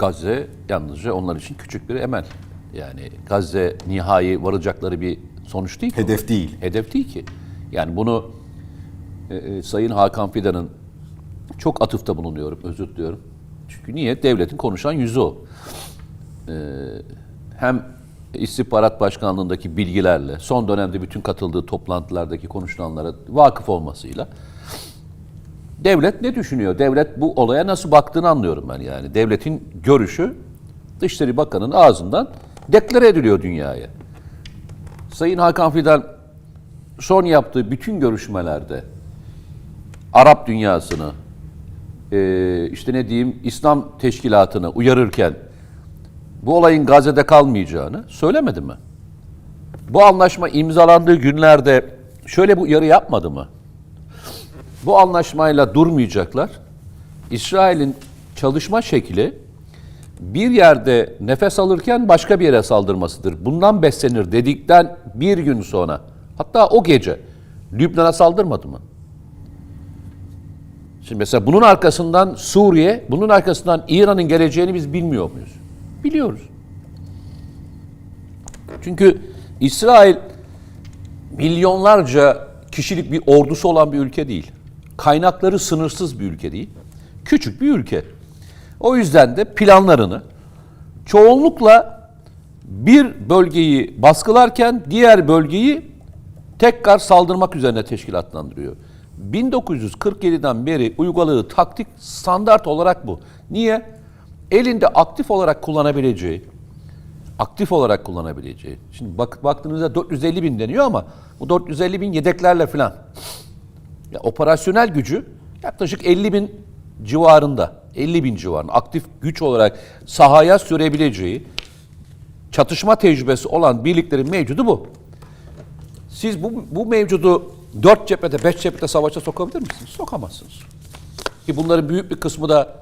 Gazze yalnızca onlar için küçük bir emel. Yani Gazze nihai varacakları bir sonuç değil ki. Hedef değil. Hedef değil ki. Yani bunu e, e, Sayın Hakan Fidan'ın çok atıfta bulunuyorum, özür diliyorum. Çünkü niye? Devletin konuşan yüzü o. E, hem istihbarat başkanlığındaki bilgilerle, son dönemde bütün katıldığı toplantılardaki konuşulanlara vakıf olmasıyla devlet ne düşünüyor? Devlet bu olaya nasıl baktığını anlıyorum ben yani. Devletin görüşü Dışişleri Bakanı'nın ağzından deklare ediliyor dünyaya. Sayın Hakan Fidan son yaptığı bütün görüşmelerde Arap dünyasını, eee, işte ne diyeyim İslam teşkilatını uyarırken bu olayın Gazze'de kalmayacağını söylemedi mi? Bu anlaşma imzalandığı günlerde şöyle bir uyarı yapmadı mı? Bu anlaşmayla durmayacaklar. İsrail'in çalışma şekli bir yerde nefes alırken başka bir yere saldırmasıdır. Bundan beslenir dedikten bir gün sonra hatta o gece Lübnan'a saldırmadı mı? Şimdi mesela bunun arkasından Suriye, bunun arkasından İran'ın geleceğini biz bilmiyor muyuz? Biliyoruz. Çünkü İsrail milyonlarca kişilik bir ordusu olan bir ülke değil. Kaynakları sınırsız bir ülke değil. Küçük bir ülke. O yüzden de planlarını çoğunlukla bir bölgeyi baskılarken diğer bölgeyi tekrar saldırmak üzerine teşkilatlandırıyor. 1947'den beri uyguladığı taktik standart olarak bu. Niye? Elinde aktif olarak kullanabileceği, aktif olarak kullanabileceği. Şimdi bak, baktığınızda 450 bin deniyor ama bu 450 bin yedeklerle falan. Ya, operasyonel gücü yaklaşık 50 bin civarında. 50 bin civarında aktif güç olarak sahaya sürebileceği çatışma tecrübesi olan birliklerin mevcudu bu. Siz bu, bu mevcudu dört cephede, beş cephede savaşa sokabilir misiniz? Sokamazsınız. Ki bunların büyük bir kısmı da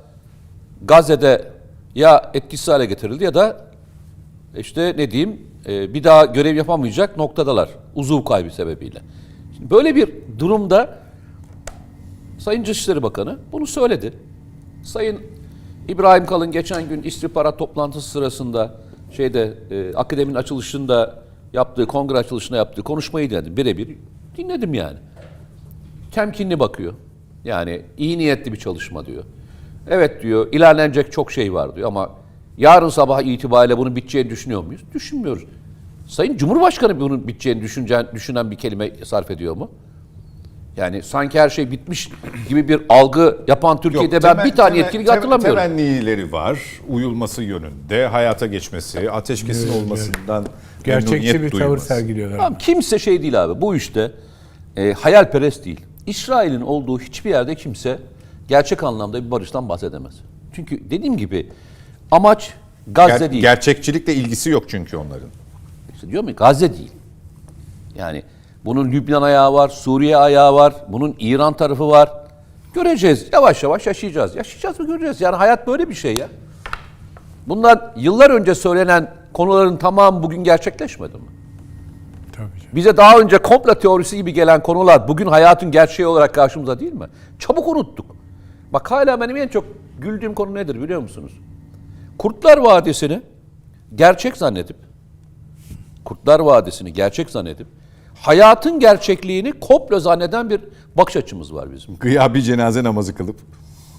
Gazze'de ya etkisiz hale getirildi ya da işte ne diyeyim e, bir daha görev yapamayacak noktadalar uzuv kaybı sebebiyle. Şimdi böyle bir durumda Sayın Dışişleri Bakanı bunu söyledi. Sayın İbrahim Kalın geçen gün istihbarat toplantısı sırasında şeyde e, akademinin açılışında yaptığı, kongre açılışında yaptığı konuşmayı dinledim. Birebir dinledim yani. Temkinli bakıyor. Yani iyi niyetli bir çalışma diyor. Evet diyor, ilerlenecek çok şey var diyor ama yarın sabah itibariyle bunun biteceğini düşünüyor muyuz? Düşünmüyoruz. Sayın Cumhurbaşkanı bunun biteceğini düşünen, düşünen bir kelime sarf ediyor mu? Yani sanki her şey bitmiş gibi bir algı yapan Türkiye'de Yok, ben temel- bir tane temel- yetkili tem- hatırlamıyorum. Temennileri var, uyulması yönünde, hayata geçmesi, ateşkesin olmasından Gerçekçi memnuniyet bir tavır sergiliyorlar. Tamam, kimse şey değil abi. Bu işte e, hayalperest değil. İsrail'in olduğu hiçbir yerde kimse gerçek anlamda bir barıştan bahsedemez. Çünkü dediğim gibi amaç Gazze Ger- değil. gerçekçilikle ilgisi yok çünkü onların. İşte diyor mu Gazze değil. Yani bunun Lübnan ayağı var, Suriye ayağı var, bunun İran tarafı var. Göreceğiz. Yavaş yavaş yaşayacağız. Yaşayacağız mı göreceğiz. Yani hayat böyle bir şey ya. Bunlar yıllar önce söylenen konuların tamamı bugün gerçekleşmedi mi? Tabii. Bize daha önce komplo teorisi gibi gelen konular bugün hayatın gerçeği olarak karşımıza değil mi? Çabuk unuttuk. Bak hala benim en çok güldüğüm konu nedir biliyor musunuz? Kurtlar Vadisi'ni gerçek zannedip, Kurtlar Vadisi'ni gerçek zannedip, hayatın gerçekliğini komplo zanneden bir bakış açımız var bizim. Gıyabi cenaze namazı kılıp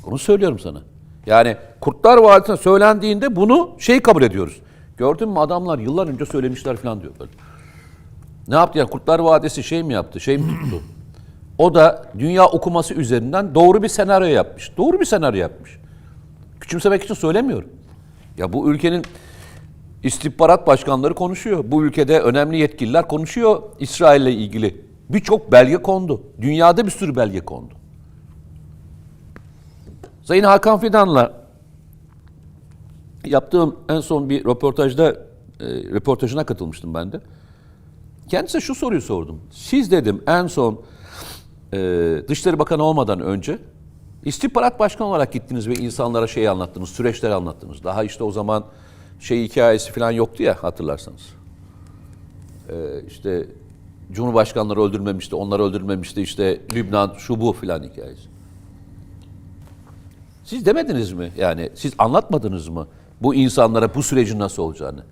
Onu söylüyorum sana. Yani Kurtlar Vadisi'ne söylendiğinde bunu şey kabul ediyoruz. Gördün mü adamlar yıllar önce söylemişler falan diyor böyle. Ne yaptı ya Kurtlar Vadisi şey mi yaptı, şey mi tuttu? O da dünya okuması üzerinden doğru bir senaryo yapmış. Doğru bir senaryo yapmış. Küçümsemek için söylemiyorum. Ya bu ülkenin istihbarat başkanları konuşuyor. Bu ülkede önemli yetkililer konuşuyor İsrail'le ilgili. Birçok belge kondu. Dünyada bir sürü belge kondu. Sayın Hakan Fidan'la yaptığım en son bir röportajda e, röportajına katılmıştım ben de. Kendisine şu soruyu sordum. Siz dedim en son e, Dışişleri Bakanı olmadan önce istihbarat başkanı olarak gittiniz ve insanlara şeyi anlattınız, süreçleri anlattınız. Daha işte o zaman şey hikayesi falan yoktu ya hatırlarsanız. E, işte Cumhurbaşkanları öldürmemişti, onlar öldürmemişti işte Lübnan şu bu filan hikayesi. Siz demediniz mi? Yani siz anlatmadınız mı bu insanlara bu sürecin nasıl olacağını?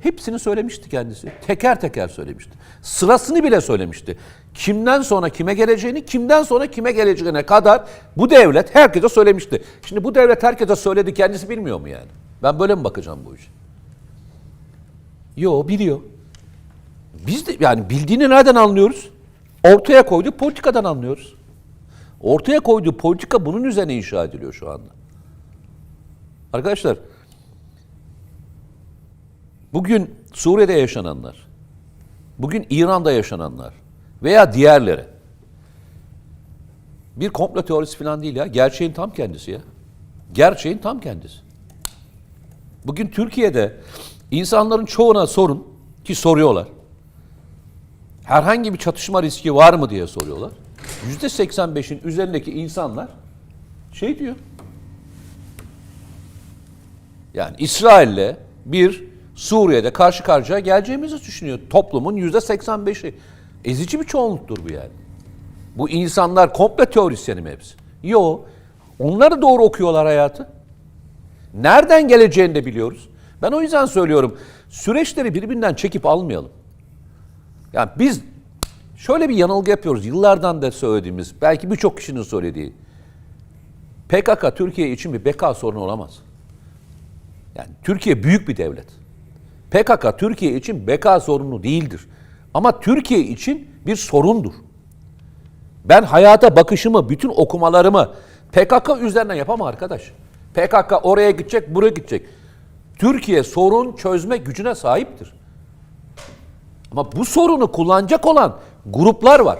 Hepsini söylemişti kendisi. Teker teker söylemişti. Sırasını bile söylemişti. Kimden sonra kime geleceğini, kimden sonra kime geleceğine kadar bu devlet herkese söylemişti. Şimdi bu devlet herkese söyledi, kendisi bilmiyor mu yani? Ben böyle mi bakacağım bu işe? Yo biliyor. Biz de yani bildiğini nereden anlıyoruz? Ortaya koyduğu politikadan anlıyoruz. Ortaya koyduğu politika bunun üzerine inşa ediliyor şu anda. Arkadaşlar bugün Suriye'de yaşananlar, bugün İran'da yaşananlar veya diğerleri bir komplo teorisi falan değil ya. Gerçeğin tam kendisi ya. Gerçeğin tam kendisi. Bugün Türkiye'de insanların çoğuna sorun ki soruyorlar. Herhangi bir çatışma riski var mı diye soruyorlar. Yüzde 85'in üzerindeki insanlar şey diyor. Yani İsrail'le bir Suriye'de karşı karşıya geleceğimizi düşünüyor. Toplumun yüzde 85'i. Ezici bir çoğunluktur bu yani. Bu insanlar komple teorisyeni mi hepsi? Yo. Onları doğru okuyorlar hayatı. Nereden geleceğini de biliyoruz. Ben o yüzden söylüyorum. Süreçleri birbirinden çekip almayalım. Yani biz şöyle bir yanılgı yapıyoruz. Yıllardan da söylediğimiz, belki birçok kişinin söylediği. PKK Türkiye için bir beka sorunu olamaz. Yani Türkiye büyük bir devlet. PKK Türkiye için beka sorunu değildir. Ama Türkiye için bir sorundur. Ben hayata bakışımı, bütün okumalarımı PKK üzerinden yapamam arkadaş. PKK oraya gidecek, buraya gidecek. Türkiye sorun çözme gücüne sahiptir. Ama bu sorunu kullanacak olan gruplar var.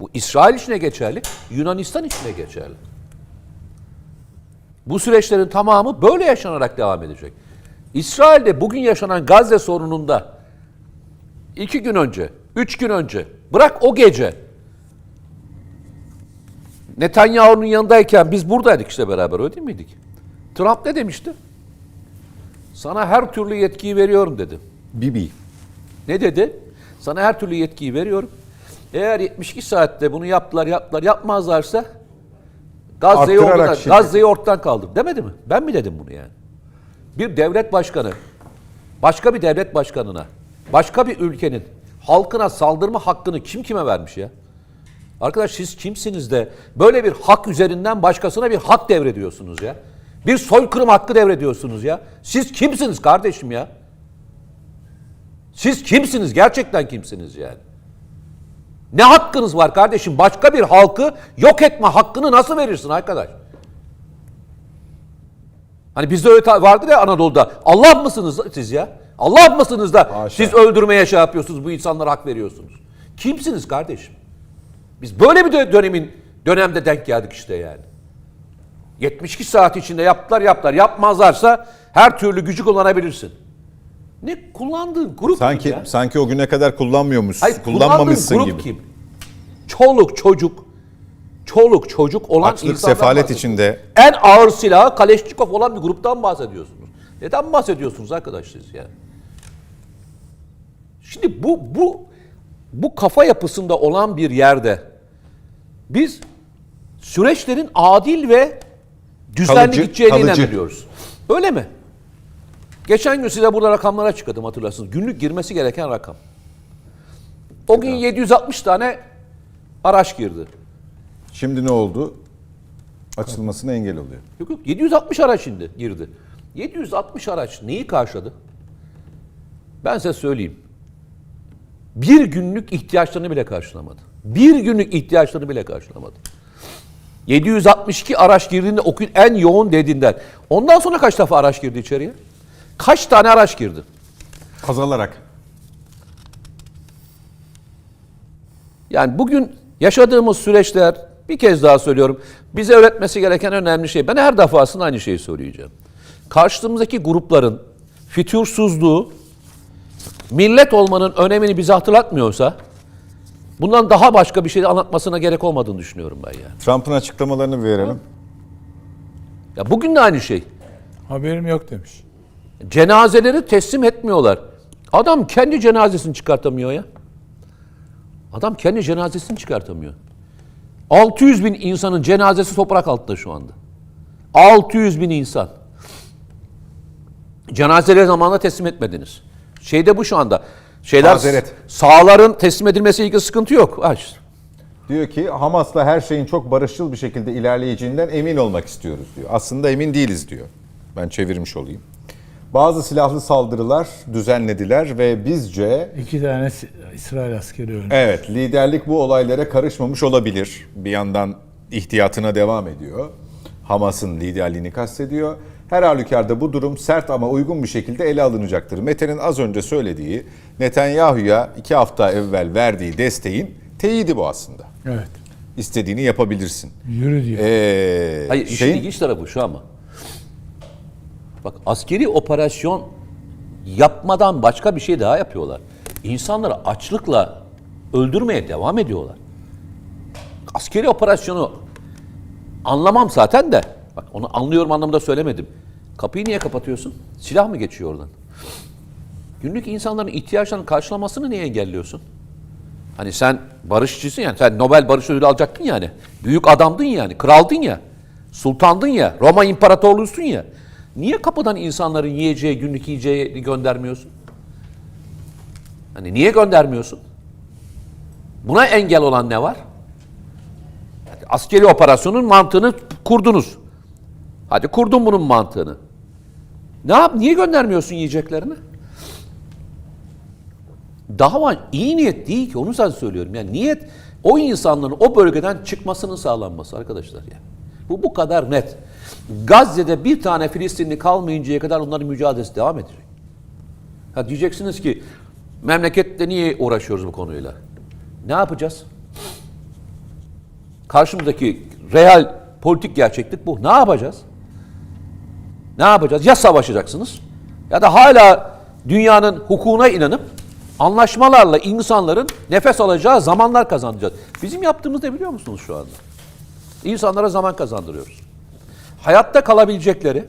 Bu İsrail için de geçerli, Yunanistan için de geçerli. Bu süreçlerin tamamı böyle yaşanarak devam edecek. İsrail'de bugün yaşanan Gazze sorununda iki gün önce, üç gün önce, bırak o gece Netanyahu'nun yanındayken biz buradaydık işte beraber öyle değil miydik? Trump ne demişti? Sana her türlü yetkiyi veriyorum dedi. Bibi. Ne dedi? Sana her türlü yetkiyi veriyorum. Eğer 72 saatte bunu yaptılar, yaptılar, yapmazlarsa Gazze'yi şiddet. Gazze'yi ortadan kaldır. Demedi mi? Ben mi dedim bunu yani? Bir devlet başkanı, başka bir devlet başkanına, başka bir ülkenin halkına saldırma hakkını kim kime vermiş ya? Arkadaş siz kimsiniz de böyle bir hak üzerinden başkasına bir hak devrediyorsunuz ya? Bir soykırım hakkı devrediyorsunuz ya? Siz kimsiniz kardeşim ya? Siz kimsiniz? Gerçekten kimsiniz yani? Ne hakkınız var kardeşim? Başka bir halkı yok etme hakkını nasıl verirsin arkadaş? Hani bizde öyle vardır ya Anadolu'da. Allah mısınız siz ya? Allah mısınız da Haşa. siz öldürmeye şey yapıyorsunuz, bu insanlara hak veriyorsunuz? Kimsiniz kardeşim? Biz böyle bir dö- dönemin dönemde denk geldik işte yani. 72 saat içinde yaptılar yaptılar. Yapmazlarsa her türlü gücü kullanabilirsin. Ne kullandığın grup Sanki ya. sanki o güne kadar kullanmıyormuşsun, Hayır, kullanmamışsın grup gibi. kim? Çoluk çocuk, çoluk çocuk olan Açlık, sefalet içinde En ağır silahı Kaleşnikov olan bir gruptan bahsediyorsunuz. Neden bahsediyorsunuz arkadaş siz ya? Şimdi bu bu bu kafa yapısında olan bir yerde biz süreçlerin adil ve düzenli Kalıcı, gideceğine kalıcı. inanıyoruz. Öyle mi? Geçen gün size burada rakamlara açıkladım hatırlarsınız. Günlük girmesi gereken rakam. O gün 760 tane araç girdi. şimdi ne oldu? Açılmasına engel oluyor. Yok yok 760 araç indi, girdi. 760 araç neyi karşıladı? Ben size söyleyeyim. Bir günlük ihtiyaçlarını bile karşılamadı. Bir günlük ihtiyaçlarını bile karşılamadı. 762 araç girdiğinde o gün en yoğun dediğinden. Ondan sonra kaç defa araç girdi içeriye? Kaç tane araç girdi? Azalarak. Yani bugün yaşadığımız süreçler bir kez daha söylüyorum. Bize öğretmesi gereken önemli şey. Ben her defasında aynı şeyi söyleyeceğim. Karşımızdaki grupların fütursuzluğu millet olmanın önemini bize hatırlatmıyorsa bundan daha başka bir şey anlatmasına gerek olmadığını düşünüyorum ben yani. Trump'ın açıklamalarını bir verelim. Ya bugün de aynı şey. Haberim yok demiş. Cenazeleri teslim etmiyorlar. Adam kendi cenazesini çıkartamıyor ya. Adam kendi cenazesini çıkartamıyor. 600 bin insanın cenazesi toprak altında şu anda. 600 bin insan. Cenazeleri zamanında teslim etmediniz. Şeyde bu şu anda. Şeyler Mazeret. sağların teslim edilmesiyle ilgili sıkıntı yok. İşte. Diyor ki Hamas'la her şeyin çok barışçıl bir şekilde ilerleyeceğinden emin olmak istiyoruz diyor. Aslında emin değiliz diyor. Ben çevirmiş olayım. Bazı silahlı saldırılar düzenlediler ve bizce İki tane İsrail askeri öldü. evet liderlik bu olaylara karışmamış olabilir. Bir yandan ihtiyatına devam ediyor. Hamas'ın liderliğini kastediyor. Her halükarda bu durum sert ama uygun bir şekilde ele alınacaktır. Mete'nin az önce söylediği Netanyahu'ya iki hafta evvel verdiği desteğin teyidi bu aslında. Evet. İstediğini yapabilirsin. Yürü diyor. Ee, Hayır işin şeyin- ilginç tarafı şu ama. Bak askeri operasyon yapmadan başka bir şey daha yapıyorlar. İnsanları açlıkla öldürmeye devam ediyorlar. Askeri operasyonu anlamam zaten de. Bak onu anlıyorum anlamında söylemedim. Kapıyı niye kapatıyorsun? Silah mı geçiyor oradan? Günlük insanların ihtiyaçlarını karşılamasını niye engelliyorsun? Hani sen barışçısın yani. Sen Nobel Barış Ödülü alacaktın yani. Büyük adamdın yani. Kraldın ya. Sultandın ya. Roma İmparatorluğusun ya. Niye kapıdan insanların yiyeceği, günlük yiyeceği göndermiyorsun? Hani niye göndermiyorsun? Buna engel olan ne var? Askeri operasyonun mantığını kurdunuz. Hadi kurdun bunun mantığını. Ne yap? Niye göndermiyorsun yiyeceklerini? Dava iyi niyet değil ki onu sadece söylüyorum. Yani niyet o insanların o bölgeden çıkmasının sağlanması arkadaşlar yani. Bu bu kadar net. Gazze'de bir tane Filistinli kalmayıncaya kadar onların mücadelesi devam edecek. Ha diyeceksiniz ki memlekette niye uğraşıyoruz bu konuyla? Ne yapacağız? Karşımızdaki real politik gerçeklik bu. Ne yapacağız? Ne yapacağız? Ya savaşacaksınız ya da hala dünyanın hukukuna inanıp anlaşmalarla insanların nefes alacağı zamanlar kazanacağız. Bizim yaptığımız ne biliyor musunuz şu anda? İnsanlara zaman kazandırıyoruz. Hayatta kalabilecekleri,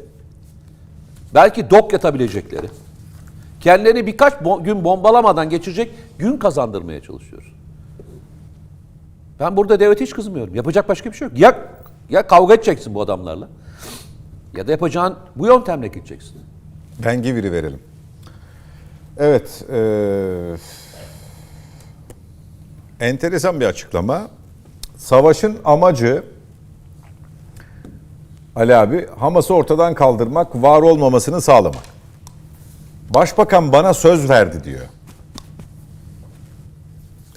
belki dok yatabilecekleri, kendilerini birkaç gün bombalamadan geçirecek gün kazandırmaya çalışıyoruz. Ben burada devlete hiç kızmıyorum. Yapacak başka bir şey yok. Ya, ya kavga edeceksin bu adamlarla ya da yapacağın bu yöntemle gideceksin. Dengi biri verelim. Evet. eee, enteresan bir açıklama. Savaşın amacı Ali abi Hamas'ı ortadan kaldırmak, var olmamasını sağlamak. Başbakan bana söz verdi diyor.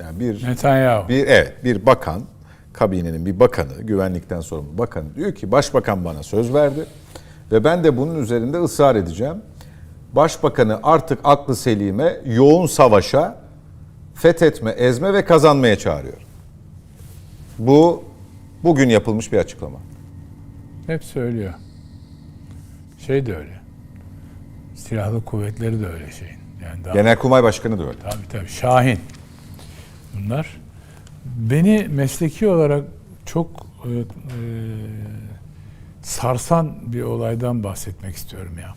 Yani bir Netanyahu. bir evet bir bakan, kabinenin bir bakanı, güvenlikten sorumlu bakanı diyor ki başbakan bana söz verdi ve ben de bunun üzerinde ısrar edeceğim. Başbakanı artık aklı selime yoğun savaşa fethetme, ezme ve kazanmaya çağırıyor. Bu bugün yapılmış bir açıklama. Hep söylüyor. Şey de öyle. Silahlı kuvvetleri de öyle şeyin. Yani daha Genelkurmay Başkanı da öyle. Tabii tabii. Şahin. Bunlar. Beni mesleki olarak çok e, e, sarsan bir olaydan bahsetmek istiyorum ya.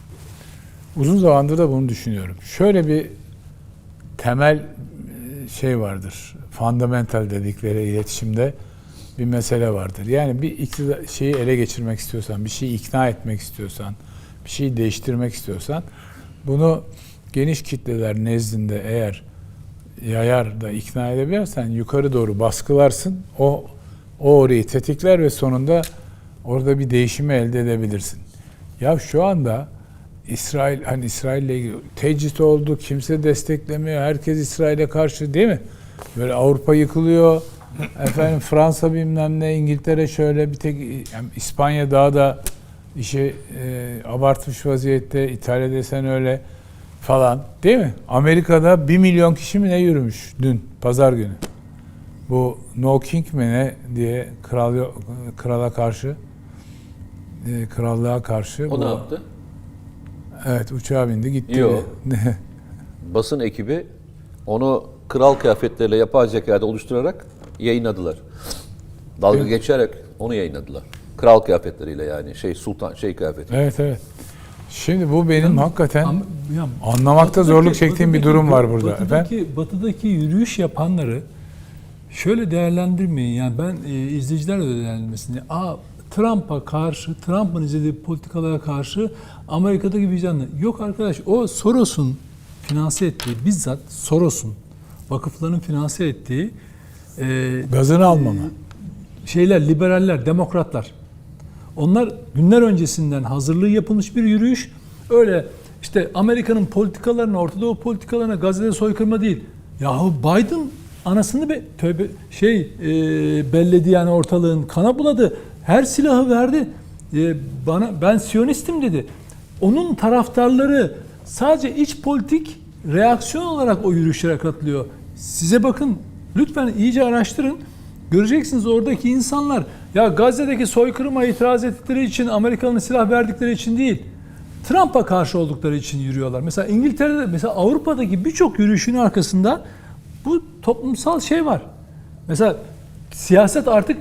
Uzun zamandır da bunu düşünüyorum. Şöyle bir temel e, şey vardır. Fundamental dedikleri iletişimde bir mesele vardır. Yani bir iktidar, şeyi ele geçirmek istiyorsan, bir şeyi ikna etmek istiyorsan, bir şeyi değiştirmek istiyorsan bunu geniş kitleler nezdinde eğer yayar da ikna edebilirsen yukarı doğru baskılarsın. O o orayı tetikler ve sonunda orada bir değişimi elde edebilirsin. Ya şu anda İsrail hani İsrail'le ilgili tecrit oldu, kimse desteklemiyor, herkes İsrail'e karşı değil mi? Böyle Avrupa yıkılıyor. Efendim Fransa bilmem ne, İngiltere şöyle bir tek yani İspanya daha da işi e, abartmış vaziyette. İtalya desen öyle falan değil mi? Amerika'da 1 milyon kişi mi ne yürümüş dün pazar günü. Bu No King mi ne diye kral krala karşı e, krallığa karşı. O bu- ne yaptı? Evet uçağa bindi gitti. Yok. Basın ekibi onu kral kıyafetleriyle yapay zekada oluşturarak yayınladılar. Dalga geçerek onu yayınladılar. Kral kıyafetleriyle yani şey sultan şey kıyafeti. evet evet. Şimdi bu benim hakikaten Ama- ya, anlamakta batıdaki- zorluk çektiğim bir batıdaki- durum var burada. Batıdaki, batıdaki yürüyüş yapanları Şöyle değerlendirmeyin yani ben e, izleyiciler de değerlendirmesini. Aa Trump'a karşı, Trump'ın izlediği politikalara karşı Amerika'daki vicdanlı. Yok arkadaş o Soros'un finanse ettiği, bizzat Soros'un vakıfların finanse ettiği e, Gazını almama. şeyler, liberaller, demokratlar. Onlar günler öncesinden hazırlığı yapılmış bir yürüyüş. Öyle işte Amerika'nın politikalarına, Orta Doğu politikalarına Gazze'de soykırma değil. Yahu Biden anasını be, tövbe, şey e, belledi yani ortalığın kana buladı. Her silahı verdi. E, bana ben Siyonistim dedi. Onun taraftarları sadece iç politik reaksiyon olarak o yürüyüşlere katılıyor. Size bakın lütfen iyice araştırın. Göreceksiniz oradaki insanlar ya Gazze'deki soykırıma itiraz ettikleri için Amerika'nın silah verdikleri için değil. Trump'a karşı oldukları için yürüyorlar. Mesela İngiltere'de mesela Avrupa'daki birçok yürüyüşün arkasında bu toplumsal şey var. Mesela siyaset artık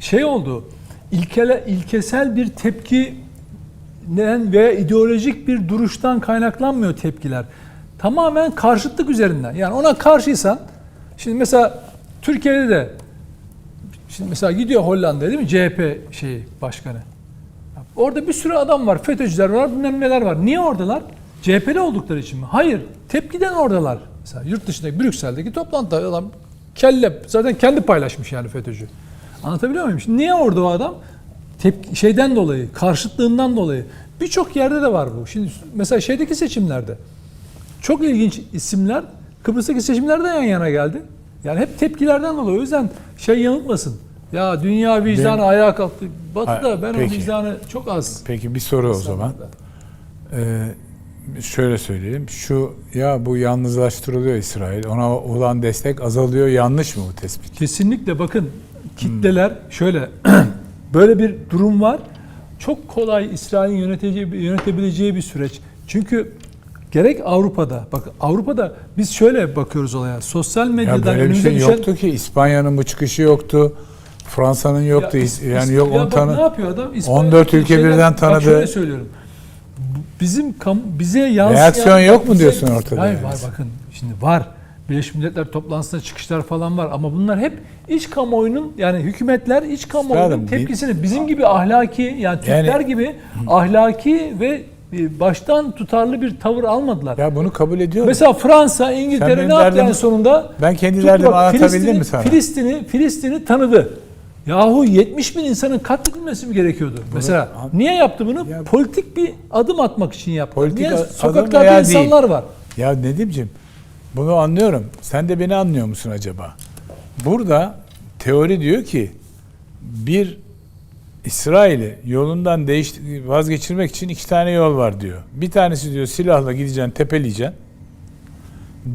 şey oldu. İlkele, ilkesel bir tepki veya ideolojik bir duruştan kaynaklanmıyor tepkiler. Tamamen karşıtlık üzerinden. Yani ona karşıysan şimdi mesela Türkiye'de de Şimdi mesela gidiyor Hollanda'ya değil mi CHP şeyi başkanı. Orada bir sürü adam var, FETÖ'cüler var, bilmem neler var. Niye oradalar? CHP'li oldukları için mi? Hayır. Tepkiden oradalar. Mesela yurt dışındaki Brüksel'deki toplantıda adam kelle zaten kendi paylaşmış yani FETÖ'cü. Anlatabiliyor muyum? Şimdi niye orada o adam? Tepki, şeyden dolayı, karşıtlığından dolayı. Birçok yerde de var bu. Şimdi mesela şeydeki seçimlerde çok ilginç isimler Kıbrıs'taki seçimlerde yan yana geldi. Yani hep tepkilerden dolayı. O yüzden şey yanıltmasın. Ya dünya vicdanı Ben- ayağa kalktı. Batı'da Ha, ben o peki. vicdanı çok az. Peki bir soru o zaman. Ee, şöyle söyleyeyim. Şu ya bu yalnızlaştırılıyor İsrail. Ona olan destek azalıyor. Yanlış mı bu tespit? Kesinlikle bakın kitleler şöyle böyle bir durum var. Çok kolay İsrail'in yöneteceği, yönetebileceği bir süreç. Çünkü gerek Avrupa'da, bak Avrupa'da biz şöyle bakıyoruz olaya. Sosyal Ya medyadan böyle bir şey düşen- yoktu ki. İspanya'nın bu çıkışı yoktu. Fransa'nın yoktu. Ya, yani yok ya bak tanı. Ne yapıyor adam? İspanya- 14 ülke şeyler- birden Bak tanıdı. şöyle söylüyorum. Bizim kam, bize yansıyan... Reaksiyon yok mu bize- diyorsun ortada Hayır yani? var bakın. Şimdi var. Birleşmiş Milletler toplantısında çıkışlar falan var ama bunlar hep iç kamuoyunun yani hükümetler iç kamuoyunun Üstadım, tepkisini bizim gibi ahlaki yani Türkler Yani- gibi ahlaki ve e, baştan tutarlı bir tavır almadılar. Ya bunu kabul ediyorum. Mesela Fransa, İngiltere ne yaptı en sonunda? Ben kendi derdimi anlatabildim mi sana? Filistin'i, Filistin'i tanıdı. Yahu 70 bin insanın katledilmesi mi gerekiyordu? Mesela niye yaptı bunu? Ya- Politik bir adım atmak için yaptı. Politik niye? Sokaklarda insanlar değil. var. Ya Nedim'ciğim bunu anlıyorum. Sen de beni anlıyor musun acaba? Burada teori diyor ki bir İsrail'i yolundan değiş vazgeçirmek için iki tane yol var diyor. Bir tanesi diyor silahla gideceksin, tepeleyeceksin.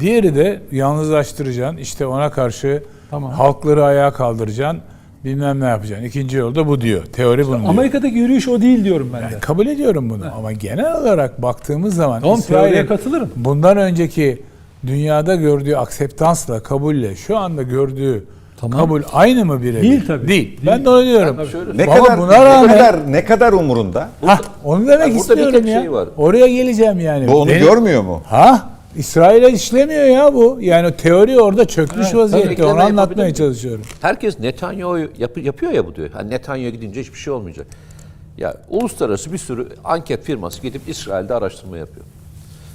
Diğeri de yalnızlaştıracaksın. İşte ona karşı Tamam. halkları ayağa kaldıracaksın. Bilmem ne yapacaksın. İkinci yol da bu diyor. Teori bunu diyor. Amerika'daki yürüyüş o değil diyorum ben de. Yani kabul ediyorum bunu ama genel olarak baktığımız zaman Tamam, İsrail'in teoriye katılırım. bundan önceki dünyada gördüğü akseptansla, kabulle şu anda gördüğü Tamam. kabul aynı mı birebir? Değil tabii. Değil. Ben de onu diyorum. Şöyle Ne Ama kadar buna ne rağmen- kadar ne kadar umurunda? Hah, onu demek Ya burada istiyorum tek ya. şey var. Oraya geleceğim yani. Bu onu Benim- görmüyor mu? Ha? İsrail'e işlemiyor ya bu. Yani o teori orada çökmüş Evet, vaziyette. Onu Ekleme anlatmaya yapabilir çalışıyorum. Herkes Netanyahu yapı, yapıyor ya bu diyor. Hani Netanyahu gidince hiçbir şey olmayacak. Ya uluslararası bir sürü anket firması gidip İsrail'de araştırma yapıyor.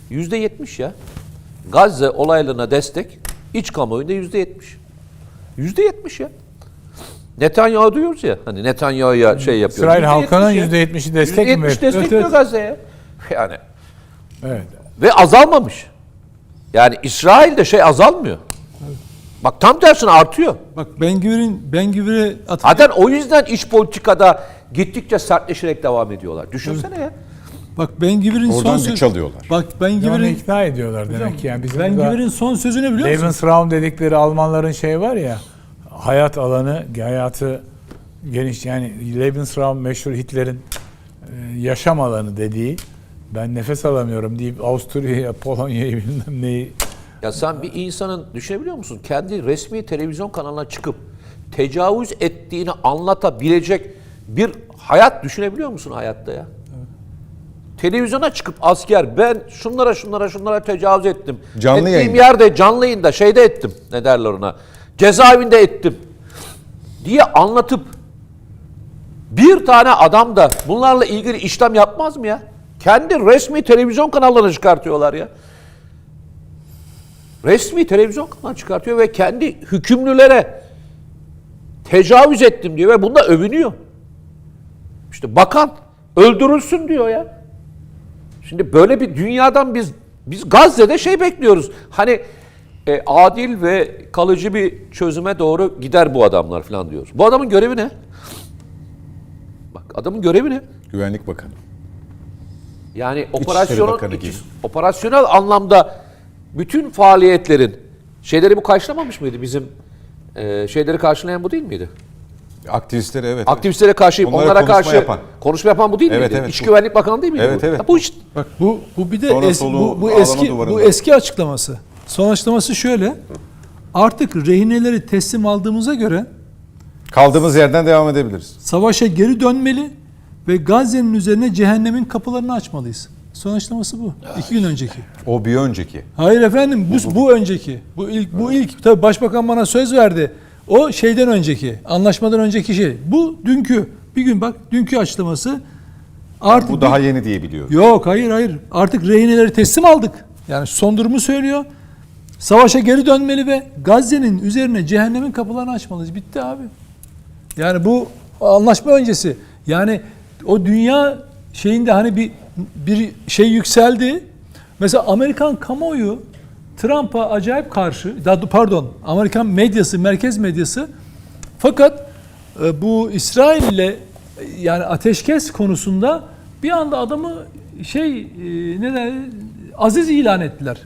Yüzde yetmiş ya. Gazze olaylarına destek iç kamuoyunda yüzde yetmiş. Yüzde yetmiş ya. Netanyahu diyoruz ya. Hani Netanyahu'ya şey yapıyor. İsrail halkının yüzde yetmişi destek mi Yüzde destekliyor Evet, evet. Gazze'ye. Yani Evet. ve azalmamış. Yani İsrail'de şey azalmıyor. Bak tam tersine artıyor. Bak Ben Gür'ün Ben Gür'e atı Zaten o yüzden iç politikada gittikçe sertleşerek devam ediyorlar. Düşünsene ya. Bak Ben Gür'ün son Oradan güç alıyorlar. Bak Ben Onu ikna ediyorlar demek ki. Yani bizim Ben burada- son sözünü biliyor musun? Lebensraum dedikleri Almanların şey var ya hayat alanı, hayatı geniş yani Lebensraum meşhur Hitler'in e, yaşam alanı dediği ben nefes alamıyorum deyip Avusturya'ya, Polonya'yı bilmem neyi Ya sen bir insanın düşünebiliyor musun? Kendi resmi televizyon kanalına çıkıp tecavüz ettiğini anlatabilecek bir hayat düşünebiliyor musun hayatta ya? Televizyona çıkıp asker ben şunlara şunlara şunlara tecavüz ettim. Canlı Ettiğim yayında. yerde canlı yayında şeyde ettim. Ne derler ona? cezaevinde ettim diye anlatıp bir tane adam da bunlarla ilgili işlem yapmaz mı ya? Kendi resmi televizyon kanallarını çıkartıyorlar ya. Resmi televizyon kanalı çıkartıyor ve kendi hükümlülere tecavüz ettim diyor ve bunda övünüyor. İşte bakan öldürülsün diyor ya. Şimdi böyle bir dünyadan biz biz Gazze'de şey bekliyoruz. Hani e, adil ve kalıcı bir çözüme doğru gider bu adamlar falan diyoruz. Bu adamın görevi ne? Bak adamın görevi ne? Güvenlik Bakanı. Yani operasyonel, operasyonel anlamda bütün faaliyetlerin şeyleri bu karşılamamış mıydı bizim e, şeyleri karşılayan bu değil miydi? Aktivistleri evet. Aktivistlere karşı, Onlara onlara konuşma karşı yapan. konuşma yapan bu değil Evet, miydi? evet, İç bu. Güvenlik Bakanı değil miydi Evet, bu? evet. Ha, bu işte Bak bu bu bir de Sonra es- soluğu bu, bu eski duvarında. bu eski açıklaması. Son açıklaması şöyle. Artık rehineleri teslim aldığımıza göre Kaldığımız yerden devam edebiliriz. savaşa geri dönmeli ve Gazze'nin üzerine cehennemin kapılarını açmalıyız. Son açıklaması bu. İki gün önceki. O bir önceki. Hayır efendim bu, bu önceki. Bu ilk bu ilk tabii başbakan bana söz verdi. O şeyden önceki, anlaşmadan önceki şey. Bu dünkü. Bir gün bak dünkü açıklaması. Artık Bu daha yeni diye biliyorum. Yok hayır hayır. Artık rehineleri teslim aldık. Yani son durumu söylüyor. Savaşa geri dönmeli ve Gazze'nin üzerine cehennemin kapılarını açmalıyız. Bitti abi. Yani bu anlaşma öncesi. Yani o dünya şeyinde hani bir bir şey yükseldi. Mesela Amerikan kamuoyu Trump'a acayip karşı, pardon, Amerikan medyası, merkez medyası fakat e, bu İsrail ile e, yani ateşkes konusunda bir anda adamı şey e, ne aziz ilan ettiler.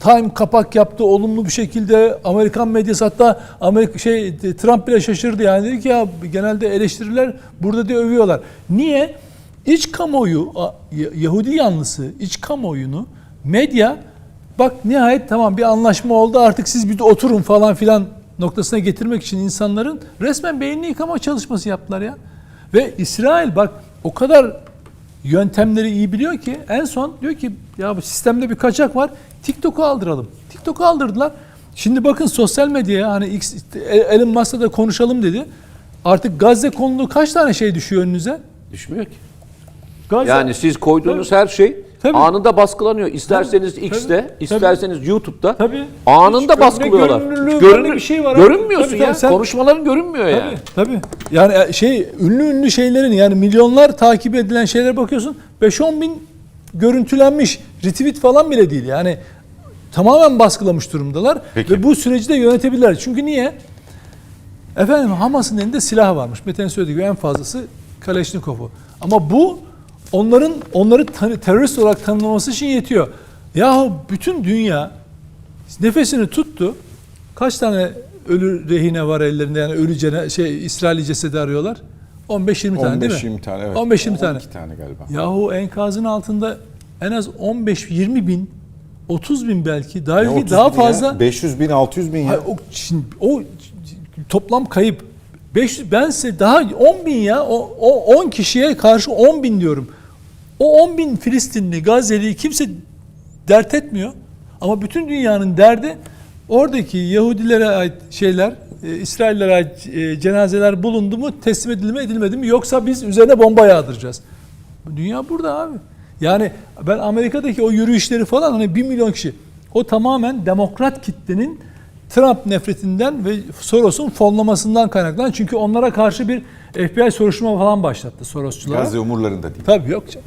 Time kapak yaptı olumlu bir şekilde Amerikan medyası hatta Amerika şey Trump bile şaşırdı yani dedi ki ya genelde eleştiriler burada diye övüyorlar. Niye? İç kamuoyu Yahudi yanlısı iç kamuoyunu medya bak nihayet tamam bir anlaşma oldu artık siz bir de oturun falan filan noktasına getirmek için insanların resmen beynini yıkama çalışması yaptılar ya. Ve İsrail bak o kadar yöntemleri iyi biliyor ki en son diyor ki ya bu sistemde bir kaçak var. TikTok'u aldıralım. TikTok'u aldırdılar. Şimdi bakın sosyal medyaya hani X, Elon Musk'la da konuşalım dedi. Artık Gazze konulu kaç tane şey düşüyor önünüze? düşmüyor ki. Gazze, Yani siz koyduğunuz her şey Tabii. anında baskılanıyor. İsterseniz Tabii. X'te, Tabii. isterseniz YouTube'da Tabii. anında Hiç baskılıyorlar. böyle bir şey var görünmüyorsun Tabii, ya. tabii, sen- Konuşmaların görünmüyor yani. Tabii, tabii. Yani e, şey ünlü ünlü şeylerin yani milyonlar takip edilen şeylere bakıyorsun 5-10 bin görüntülenmiş retweet falan bile değil yani tamamen baskılamış durumdalar Peki. ve bu süreci de yönetebilirler. Çünkü niye? Efendim Hamas'ın elinde silah varmış. Mete'nin söylediği gibi en fazlası Kaleşnikov'u. Ama bu onların onları tan- terörist olarak tanımlaması için yetiyor. Yahu bütün dünya nefesini tuttu. Kaç tane ölü rehine var ellerinde yani ölü cene, şey İsrail cesedi arıyorlar. 15-20 tane değil mi? 15-20 tane evet. 15-20 tane. 12 tane galiba. Yahu enkazın altında en az 15-20 bin 30 bin belki daha, Ne 30 daha bin ya? fazla 500 bin 600 bin ya. Hayır, o, şimdi, o toplam kayıp 500 ben size daha 10 bin ya o, o 10 kişiye karşı 10 bin diyorum. O 10 bin Filistinli Gazze'liyi kimse dert etmiyor. Ama bütün dünyanın derdi oradaki Yahudilere ait şeyler, e, İsraillere ait e, cenazeler bulundu mu, teslim edildi mi, edilmedi mi yoksa biz üzerine bomba yağdıracağız. Dünya burada abi. Yani ben Amerika'daki o yürüyüşleri falan hani 1 milyon kişi o tamamen demokrat kitlenin Trump nefretinden ve Soros'un fonlamasından kaynaklanan çünkü onlara karşı bir FBI soruşturma falan başlattı Sorosçulara. Gazze umurlarında değil. Tabii yok canım.